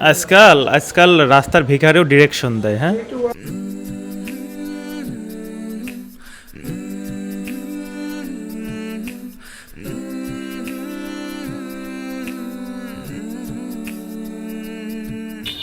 আজকাল আজকাল রাস্তার ভিখারেও ডিরেকশন দেয় হ্যাঁ?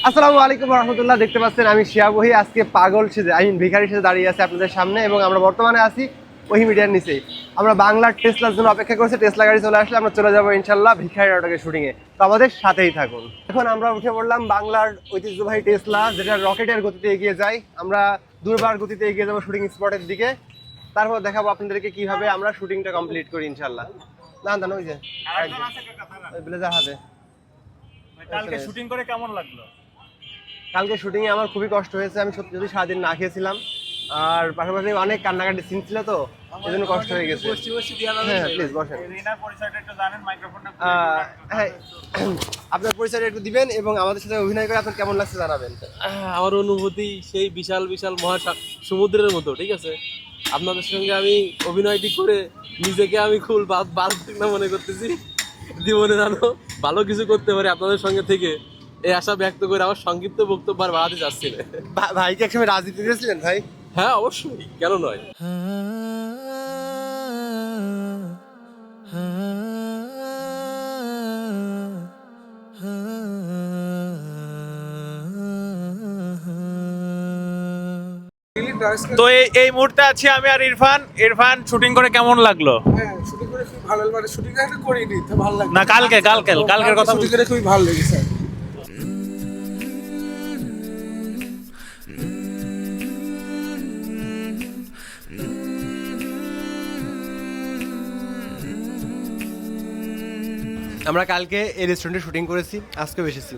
আসসালামু আলাইকুম রহমতুল্লাহ, দেখতে পাচ্ছেন আমি শিয়াবহি আজকে পাগল সেজে আই মিন ভিখারির সাথে দাঁড়িয়ে আছে আপনাদের সামনে এবং আমরা বর্তমানে আছি ওহি মিডিয়ার নিচে। আমরা বাংলার টেসলার জন্য অপেক্ষা করছি টেসলা গাড়ি চলে আসলে আমরা চলে যাব ইনশাল্লাহ ভিখারি নাটকের শুটিংয়ে তো আমাদের সাথেই থাকুন। এখন আমরা উঠে পড়লাম বাংলার ঐতিহ্যবাহী টেসলা যেটা রকেটের গতিতে এগিয়ে যায়। আমরা দুর্বার গতিতে এগিয়ে যাব শুটিং স্পটের দিকে। তারপর দেখাবো আপনাদেরকে কীভাবে আমরা শুটিংটা কমপ্লিট করি ইনশাল্লাহ না না ওই যে ব্লেজার হাতে। কালকে শুটিং করে কেমন লাগল? কালকে শুটিং এ আমার খুবই কষ্ট হয়েছে। আমি সত্যি সত্যি সারাদিন না খেয়েছিলাম আর পাশাপাশি অনেক কান্নাকাটি সিন ছিল তো এই জন্য কষ্ট হয়ে গেছে। হ্যাঁ প্লিজ বসেন। হ্যাঁ আপনার পরিচয়টা একটু দিবেন এবং আমাদের সাথে অভিনয় করে আপনার কেমন লাগছে জানাবেন। আমার অনুভূতি সেই বিশাল বিশাল মহা সমুদ্রের মতো ঠিক আছে? আপনাদের সঙ্গে আমি অভিনয়টি করে নিজেকে আমি খুব বালতিক না মনে করতেছি। জীবনে জানো ভালো কিছু করতে পারি আপনাদের সঙ্গে থেকে এই আশা ব্যক্ত করে আমার সংক্ষিপ্ত বক্তব্য আর বাড়াতে চাচ্ছি না। ভা- ভাই কি একসময় রাজনীতি করেছিলেন ভাই? হ্যাঁ অবশ্যই কেন নয়? তো এই এই মুহূর্তে আছি আমি আর ইরফান। ইরফান শুটিং করে কেমন লাগল? হ্যাঁ শুটিং করে খুব ভালো মানে শুটিং একটা করিনি তো ভালো লাগে না কালকে কালকে কালকের কথা শুটিং করে খুবই ভালো লেগেছে। আমরা কালকে এই রেস্টুরেন্টে শুটিং করেছি, আজকেও এসেছি।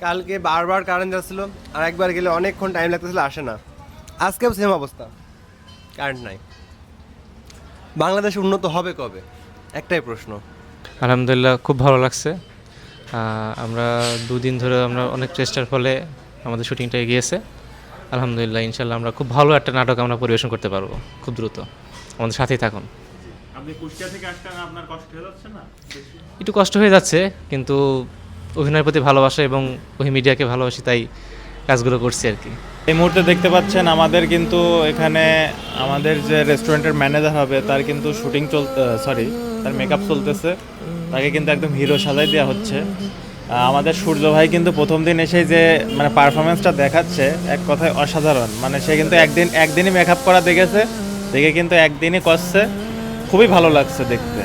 কালকে বারবার কারেন্ট যাচ্ছিল, আর একবার গেলে অনেকক্ষণ টাইম লাগতেছিল, আসে না। আজকেও সেম অবস্থা। কারেন্ট নাই। বাংলাদেশ উন্নত হবে কবে? একটাই প্রশ্ন। আলহামদুলিল্লাহ, খুব ভালো লাগছে। আমরা দুদিন ধরে আমরা অনেক চেষ্টার ফলে আমাদের শুটিংটা এগিয়েছে। আলহামদুলিল্লাহ, ইনশাল্লাহ আমরা খুব ভালো একটা নাটক আমরা পরিবেশন করতে পারব, খুব দ্রুত। আমাদের সাথেই থাকুন। আপনি কুষ্টিয়া থেকে আসছেন আপনার কষ্ট হয়ে যাচ্ছে না একটু কষ্ট হয়ে যাচ্ছে কিন্তু অভিনয়ের প্রতি ভালোবাসা এবং ওই মিডিয়াকে ভালোবাসি তাই কাজগুলো করছি আর কি। এই মুহূর্তে দেখতে পাচ্ছেন আমাদের কিন্তু এখানে আমাদের যে রেস্টুরেন্টের ম্যানেজার হবে তার কিন্তু শুটিং চল সরি তার মেকআপ চলতেছে। তাকে কিন্তু একদম হিরো সাজাই দেওয়া হচ্ছে। আমাদের সূর্য ভাই কিন্তু প্রথম দিন এসে যে মানে পারফরমেন্সটা দেখাচ্ছে এক কথায় অসাধারণ। মানে সে কিন্তু একদিন একদিনই মেকআপ করা দেখেছে দেখে কিন্তু একদিনই করছে খুবই ভালো লাগছে দেখতে।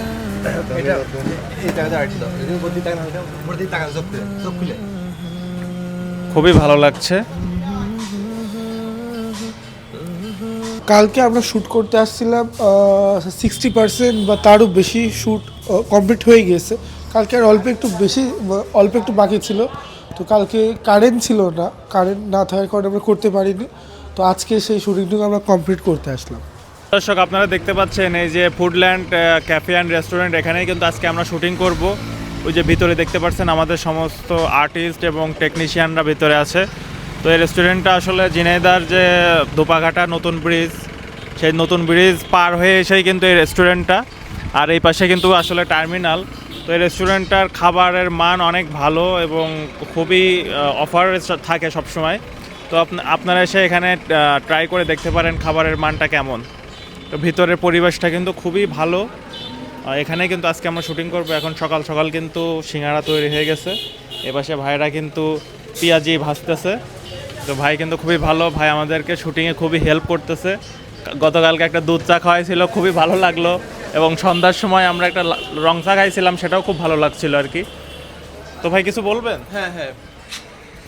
খুবই ভালো লাগছে। কালকে আমরা শ্যুট করতে আসছিলাম সিক্সটি পার্সেন্ট বা তারও বেশি শ্যুট কমপ্লিট হয়ে গিয়েছে। কালকে আর অল্প একটু বেশি অল্প একটু বাকি ছিল। তো কালকে কারেন্ট ছিল না কারেন্ট না থাকার কারণে আমরা করতে পারিনি। তো আজকে সেই শুটিংটুকু আমরা কমপ্লিট করতে আসলাম। দর্শক, আপনারা দেখতে পাচ্ছেন এই যে ফুডল্যান্ড ক্যাফে অ্যান্ড রেস্টুরেন্ট এখানেই কিন্তু আজকে আমরা শুটিং করব। ওই যে ভিতরে দেখতে পাচ্ছেন আমাদের সমস্ত আর্টিস্ট এবং টেকনিশিয়ানরা ভিতরে আছে। তো এই রেস্টুরেন্টটা আসলে জিনেদার যে দোপাঘাটা নতুন ব্রিজ সেই নতুন ব্রিজ পার হয়ে এসেই কিন্তু এই রেস্টুরেন্টটা আর এই পাশে কিন্তু আসলে টার্মিনাল তো এই রেস্টুরেন্টটার খাবারের মান অনেক ভালো এবং খুবই অফার থাকে সবসময়। তো আপনা- আপনারা এসে এখানে ট্রাই করে দেখতে পারেন খাবারের মানটা কেমন। তো ভিতরের পরিবেশটা কিন্তু খুবই ভালো। এখানে কিন্তু আজকে আমরা শুটিং করব। এখন সকাল সকাল কিন্তু সিঙ্গারা তৈরি হয়ে গেছে। এপাশে ভাইরা কিন্তু পেঁয়াজি ভাজতেছে। তো ভাই কিন্তু খুবই ভালো। ভাই আমাদেরকে শুটিংয়ে খুবই হেল্প করতেছে। গতকালকে একটা দুধ চা খাওয়াইছিল, খুবই ভালো লাগল। এবং সন্ধ্যার সময় আমরা একটা রং চা খাইছিলাম, সেটাও খুব ভালো লাগছিল আর কি। তো ভাই, কিছু বলবেন? হ্যাঁ হ্যাঁ।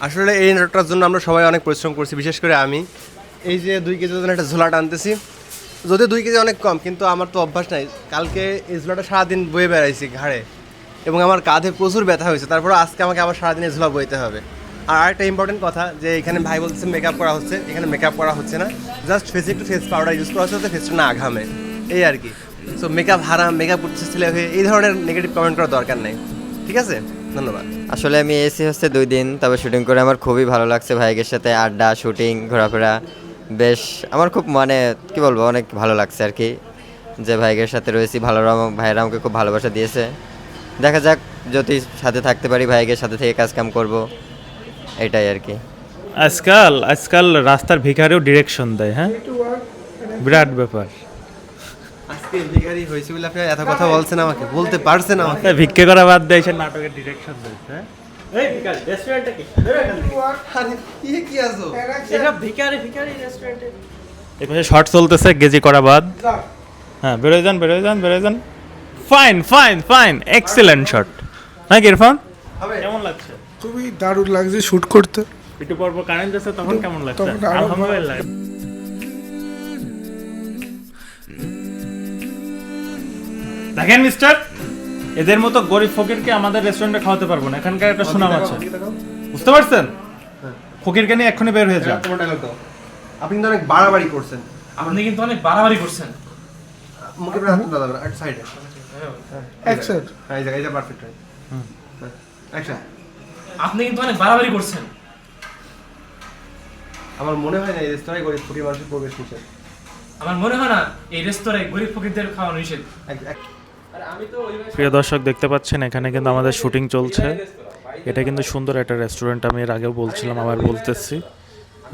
আসলে এই নাটকটার জন্য আমরা সবাই অনেক পরিশ্রম করছি, বিশেষ করে আমি। এই যে দুই কেজি একটা ঝোলা টানতেছি যদিও দুই কেজি অনেক কম, কিন্তু আমার তো অভ্যাস নাই। কালকে এই ঝোলাটা সারাদিন বয়ে বেড়াইছি ঘাড়ে, এবং আমার কাঁধে প্রচুর ব্যথা হয়েছে। তারপরে আজকে আমাকে আবার সারাদিন এই ঝোলা বইতে হবে। আর আরেকটা ইম্পর্টেন্ট কথা, যে এখানে ভাই বলছে মেকআপ করা হচ্ছে, এখানে মেকআপ করা হচ্ছে না। জাস্ট ফেসে একটু ফেস পাউডার ইউজ করা হচ্ছে ফেসটা না ঘামে। এই আর কি। সো মেকআপ হারাম মেকআপ করতেছে ছেলে হয়ে এই ধরনের নেগেটিভ কমেন্ট করার দরকার নেই। ঠিক আছে? ধন্যবাদ। আসলে আমি এসি হচ্ছে দুই দিন, তবে শুটিং করে আমার খুবই ভালো লাগছে ভাইকের সাথে আড্ডা শুটিং ঘোরাফেরা। বেশ আমার খুব মানে কি বলব অনেক ভালো লাগছে আর কি। যে ভাইকের সাথে রয়েছি ভালো ভাইয়েরা আমাকে খুব ভালোবাসা দিয়েছে। দেখা যাক যদি সাথে থাকতে পারি ভাইকের সাথে থেকে কাজ কাম করব। এটাই আর কি। আজকাল আজকাল রাস্তার ভিখারেও ডিরেকশন দেয় হ্যাঁ? বিরাট ব্যাপার। আজকে ভিখারি হয়েছে বলে আপনি এত কথা বলছেন আমাকে বলতে পারছেন আমাকে। ভিক্ষে করা বাদ দেয় সে নাটকের ডিরেকশন দিচ্ছে হ্যাঁ? এই রেস্টুরেন্টে কি? আরে কি কি আছো? এসব ভিখারি ভিখারি রেস্টুরেন্টে এই পাশে শর্ট চলতেছে গেজি করা বাদ। হ্যাঁ বেরোয় যান বেরোয় যান বেরোয় যান fine fine fine excellent shot নাকি ইরফান? হবে। কেমন লাগছে? খুবই দারুণ লাগছে শ্যুট করতে। একটু পর পর কারেন্ট যাচ্ছে তখন কেমন লাগছে? আলহামদুলিল্লাহ। দেখেন মিস্টার এদের মতো গরিব ফকিরকে আমাদের রেস্টুরেন্টে খাওয়াতে পারব না। এখানকার একটা সুনাম আছে। বুঝতে পারছেন? ফকিরকে নিয়ে এক্ষুনি বের হয়ে যান। দাও। আপনি তো অনেক বাড়াবাড়ি করছেন। আপনি কিন্তু অনেক বাড়াবাড়ি করছেন। মুখে প্রায় হাত দাও এক সাইডে হ্যাঁ এই জায়গা এই পারফেক্ট রাইট অ্যাকশন আপনি কিন্তু অনেক বাড়াবাড়ি করছেন। আমার মনে হয় না এই রেস্তোরাঁয় গরিব ফকির মানুষের প্রবেশ নিষেধ। আমার মনে হয় না এই রেস্তোরাঁয় গরিব ফকিরদের খাওয়ানো নিষেধ। এক- এক- প্রিয় দর্শক দেখতে পাচ্ছেন এখানে কিন্তু আমাদের শুটিং চলছে। এটা কিন্তু সুন্দর একটা রেস্টুরেন্ট আমি এর আগেও বলছিলাম আবার বলতেছি।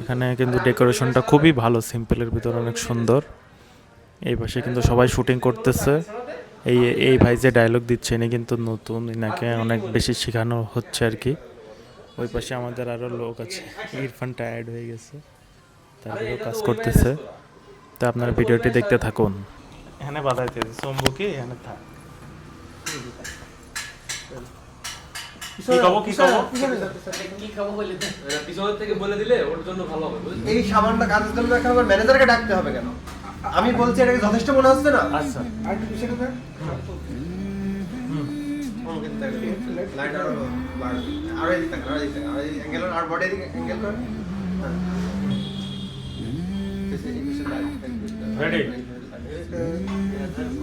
এখানে কিন্তু ডেকোরেশনটা খুবই ভালো সিম্পলের ভিতর অনেক সুন্দর। এই পাশে কিন্তু সবাই শুটিং করতেছে। এই এই ভাই যে ডায়লগ দিচ্ছে ইনি কিন্তু নতুন ইনাকে অনেক বেশি শেখানো হচ্ছে আর কি। ওই পাশে আমাদের আরও লোক আছে ইরফান টায়ার্ড হয়ে গেছে তারপরেও কাজ করতেছে। তা আপনারা ভিডিওটি দেখতে থাকুন। এখানে বাধাইতে চম্বুকি এখানে থাক। এই সামান্য কাজের জন্য এখন আমার ম্যানেজারকে ডাকতে হবে কেন আমি বলছি এটাকে যথেষ্ট মনে হচ্ছে না আচ্ছা আরও বাড়- আরও এদিকে আরও এদিকে আরও এই আর এদিকে করেন। হ্যাঁ। Ready?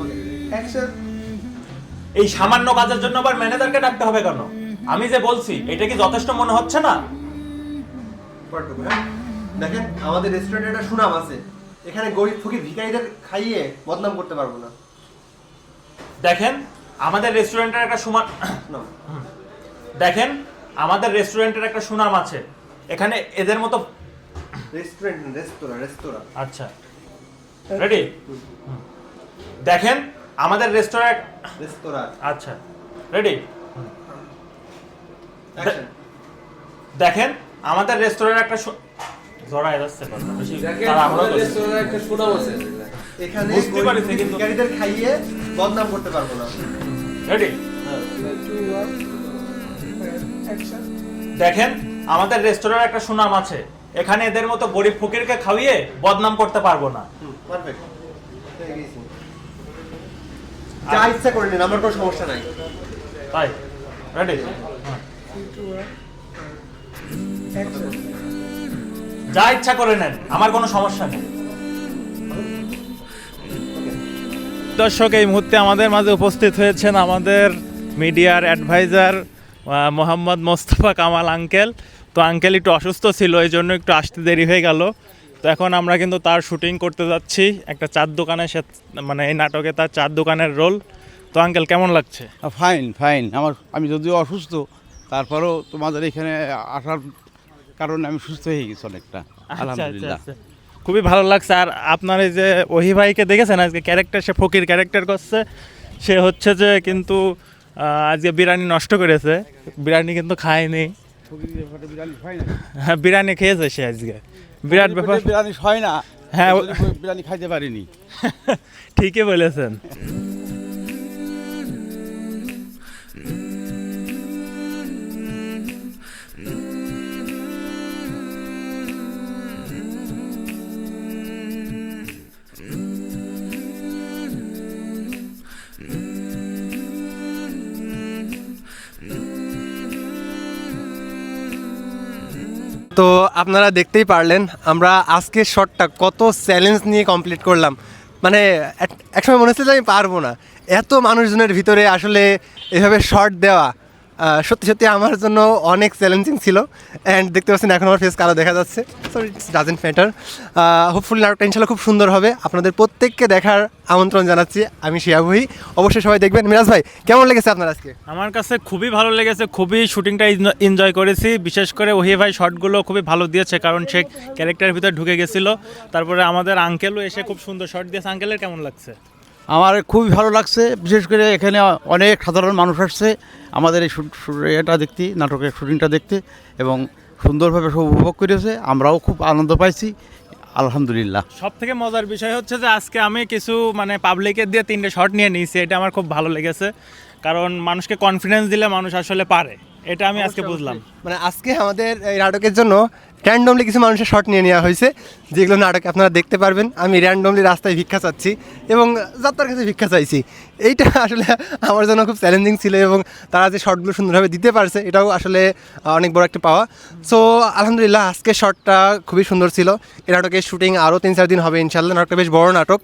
Okay. এই সামান্য কাজের জন্য আবার ম্যানেজারকে ডাকতে হবে কেন? আমি যে বলছি এটা কি যথেষ্ট মনে হচ্ছে না? দেখেন আমাদের রেস্টুরেন্টে একটা সুনাম আছে। এখানে গরিব ফকির ভিখারিদের খাইয়ে বদনাম করতে পারব না। দেখেন আমাদের রেস্টুরেন্টের একটা সুনাম সুনাম দেখেন আমাদের রেস্টুরেন্টের একটা সুনাম আছে। এখানে এদের মতো রেস্টুরেন্ট রেস্তোরাঁ রেস্তোরাঁ আচ্ছা। রেডি দেখেন আমাদের রেস্টুরেন্ট রেস্তোরাঁ। আচ্ছা রেডি দেখেন আমাদের রেস্টুরেন্টের একটা জড়ায় যাচ্ছে কথা, বেশি দেখেন আমাদের করছে। একটা সুনাম আছে। এখানে বুঝতে গরিব কিন্তু- ভিখারিদের খাইয়ে বদনাম করতে পারব না। রেডি দেখেন আমাদের রেস্টুরেন্টের একটা সুনাম আছে। এখানে এদের মতো গরিব ফকিরকে খাওয়িয়ে বদনাম করতে পারব না। পারফেক্ট যা ইচ্ছা করে নিন আমার কোনো সমস্যা নাই। তাই রেডি যা ইচ্ছা করে নেন আমার কোনো সমস্যা নেই। দর্শক এই মুহূর্তে আমাদের মাঝে উপস্থিত হয়েছেন আমাদের মিডিয়ার অ্যাডভাইজার মোহাম্মদ মোস্তফা কামাল আঙ্কেল। তো আঙ্কেল একটু অসুস্থ ছিল এই জন্য একটু আসতে দেরি হয়ে গেল। তো এখন আমরা কিন্তু তার শুটিং করতে যাচ্ছি। একটা চার দোকানে সে মানে এই নাটকে তার চার দোকানের রোল তো আঙ্কেল কেমন লাগছে? ফাইন ফাইন আমার আমি যদিও অসুস্থ তারপরেও তোমাদের এখানে আসার কারণে আমি সুস্থ হয়ে গেছি অনেকটা। আলহামদুলিল্লাহ আচ্ছা, আচ্ছা। খুবই ভালো লাগছে। আর আপনার এই যে ওহি ভাইকে দেখেছেন? আজকে ক্যারেক্টার সে ফকির ক্যারেক্টার করছে। সে হচ্ছে যে কিন্তু আজকে বিরিয়ানি নষ্ট করেছে। বিরিয়ানি কিন্তু খায়নি। হ্যাঁ বিরিয়ানি খেয়েছে সে আজকে। বিরাট ব্যাপার। বিরিয়ানি হয় না। হ্যাঁ, বিরিয়ানি খাইতে পারিনি। ঠিকই বলেছেন। তো আপনারা দেখতেই পারলেন, আমরা আজকের শটটা কত চ্যালেঞ্জ নিয়ে কমপ্লিট করলাম। মানে এক- একসময় মনে হচ্ছে যে আমি পারব না। এত মানুষজনের ভিতরে আসলে এভাবে শট দেওয়া সত্যি সত্যি আমার জন্য অনেক চ্যালেঞ্জিং ছিল। অ্যান্ড দেখতে পাচ্ছেন এখন আমার ফেস কালো দেখা যাচ্ছে। So it's doesn't matter hopefully নাটকটা ইনশাল্লাহ খুব সুন্দর হবে। আপনাদের প্রত্যেককে দেখার আমন্ত্রণ জানাচ্ছি। আমি শিয়াবহি অবশ্যই সবাই দেখবেন। মিরাজ ভাই, কেমন লেগেছে আপনার আজকে? আমার কাছে খুবই ভালো লেগেছে। খুবই শুটিংটা এনজয় করেছি। বিশেষ করে ওহি ভাই শটগুলো খুবই ভালো দিয়েছে, কারণ সে ক্যারেক্টারের ভিতরে ঢুকে গেছিল। তারপরে আমাদের আঙ্কেলও এসে খুব সুন্দর শট দিয়েছে। আঙ্কেলের কেমন লাগছে? আমার খুবই ভালো লাগছে, বিশেষ করে এখানে অনেক সাধারণ মানুষ আসছে, আমাদের এই এটা দেখতে, নাটকের শুটিংটা দেখতে, এবং সুন্দরভাবে সব উপভোগ করেছে, আমরাও খুব আনন্দ পাইছি, আলহামদুলিল্লাহ। সব থেকে মজার বিষয় হচ্ছে যে, আজকে আমি কিছু মানে পাবলিকের দিয়ে তিনটে শট নিয়ে নিয়েছি, এটা আমার খুব ভালো লেগেছে, কারণ মানুষকে কনফিডেন্স দিলে মানুষ আসলে পারে। এটা আমি আজকে বুঝলাম। মানে আজকে আমাদের এই নাটকের জন্য র্যান্ডমলি কিছু মানুষের শট নিয়ে নেওয়া হয়েছে যেগুলো নাটকে আপনারা দেখতে পারবেন। আমি র্যান্ডমলি রাস্তায় ভিক্ষা চাচ্ছি এবং যাত্রার কাছে ভিক্ষা চাইছি। এইটা আসলে আমার জন্য খুব চ্যালেঞ্জিং ছিল এবং তারা যে শটগুলো সুন্দরভাবে দিতে পারছে এটাও আসলে অনেক বড় একটা পাওয়া। সো আলহামদুলিল্লাহ আজকের শটটা খুবই সুন্দর ছিল। এই নাটকের শুটিং আরও তিন চার দিন হবে ইনশাল্লাহ নাটকটা বেশ বড় নাটক।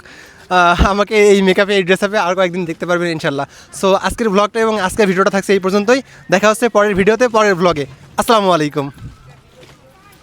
আমাকে এই মেকআপে এই ড্রেস আপে আর কয়েকদিন দেখতে পারবেন ইনশাল্লাহ সো আজকের ব্লগটা এবং আজকের ভিডিওটা থাকছে এই পর্যন্তই। দেখা হচ্ছে পরের ভিডিওতে, পরের ব্লগে আসসালামু আলাইকুম।